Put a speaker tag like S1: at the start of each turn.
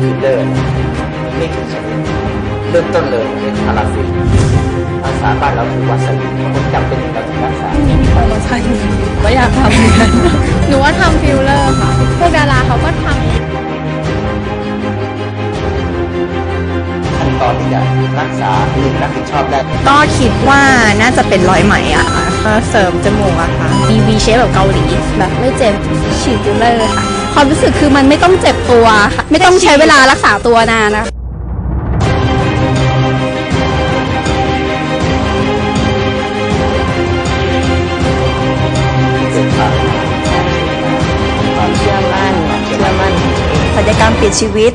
S1: ฟิลเลอร์ไม่กี่ชนิดเริ่มต้นเลยเป็นพาราฟินภาษาบ้านเราคือวัสลีนคนจำเป็นเราถึงรักษา
S2: พอมาใช่ก็อยากทำเหมือนกันหนูว่าทำฟิลเลอร์ค่ะพวกดาราเขาก็ทำ
S1: ขั้นตอนที่จะรักษาหรือรับผิดชอบได้
S3: ก็คิดว่าน่าจะเป็นร้อยไหมอะค่ะก็เสริมจมูกอะค่ะ
S2: มี V shape แบบเกาหลีแบบไม่เจ็บฉีดฟิลเลอร์ค่ะ ความรู้สึกคือมันไม่ต้องเจ็บตัวค่ะไม่ต้องใช้เวลารักษาตัวนานนะ
S1: ความ
S3: เชื่อมั่นเชื่อมั่นศัลยกรรมเปลี่ยนชีวิต